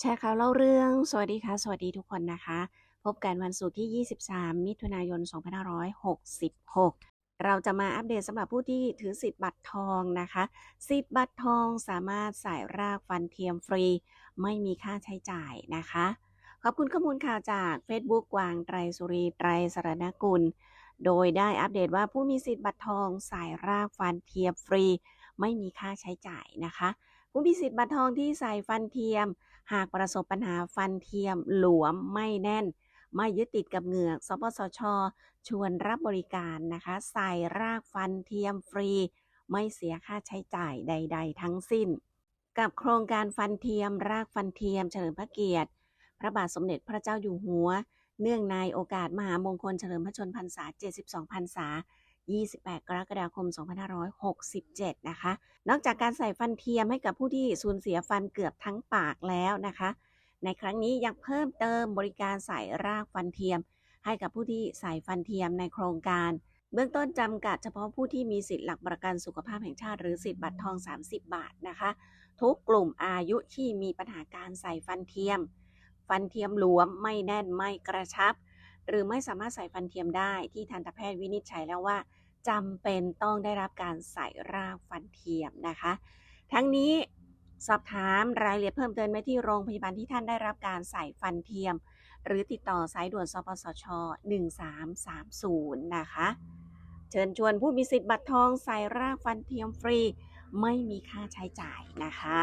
แชร์ข่าวเล่าเรื่อง สวัสดีค่ะ สวัสดีทุกคนนะคะ พบกันวันศุกร์ที่ 23 มิถุนายน 2566 เราจะมาอัปเดตสำหรับผู้ที่ถือสิทธิ์บัตรทองนะคะ สิทธิ์บัตรทองสามารถใส่รากฟันเทียมฟรี ไม่มีค่าใช้จ่ายนะคะ ขอบคุณข้อมูลข่าวจาก Facebook กวางไตรสุรีไตรสรณกุล โดยได้อัปเดตว่าผู้มีสิทธิ์บัตรทองใส่รากฟันเทียมฟรี ไม่มีค่าใช้จ่ายนะคะ ผู้มีสิทธิ์บัตรทองที่ใส่ฟันเทียม หากประสบปัญหาฟันเทียม หลวมไม่แน่น ไม่ยึดติดกับเหงือก สปสช ชวนรับบริการนะคะ ใส่รากฟันเทียมฟรี ไม่เสียค่าใช้จ่ายใด ๆ ทั้งสิ้น กับโครงการฟันเทียม รากฟันเทียมเฉลิมพระเกียรติ พระบาทสมเด็จพระเจ้าอยู่หัว เนื่องในโอกาสมหามงคลเฉลิมพระชนพรรษา 72 พรรษา 28 กรกฎาคม 2567 นะคะ นอกจากการใส่ฟันเทียมให้กับผู้ที่สูญเสียฟันเกือบทั้งปากแล้วนะคะ ในครั้งนี้ยังเพิ่มเติมบริการใส่รากฟันเทียม ให้กับผู้ที่ใส่ฟันเทียมในโครงการ เบื้องต้นจำกัดเฉพาะผู้ที่มีสิทธิ์หลักประกันสุขภาพแห่งชาติหรือสิทธิ์บัตรทอง 30 บาทนะคะ ทุกกลุ่มอายุที่มีปัญหาการใส่ฟันเทียม ฟันเทียมหลวมไม่แน่นไม่กระชับ หรือไม่สามารถใส่ฟันเทียมได้ที่ทันตแพทย์วินิจฉัยแล้วว่าจำเป็นต้องได้รับการใส่รากฟันเทียมนะคะ ทั้งนี้สอบถามรายละเอียดเพิ่มเติมได้ที่โรงพยาบาลที่ท่านได้รับการใส่ฟันเทียม หรือติดต่อสายด่วนสปสช 1330 นะคะ เชิญชวนผู้มีสิทธิ์บัตรทองใส่รากฟันเทียมฟรี ไม่มีค่าใช้จ่ายนะคะ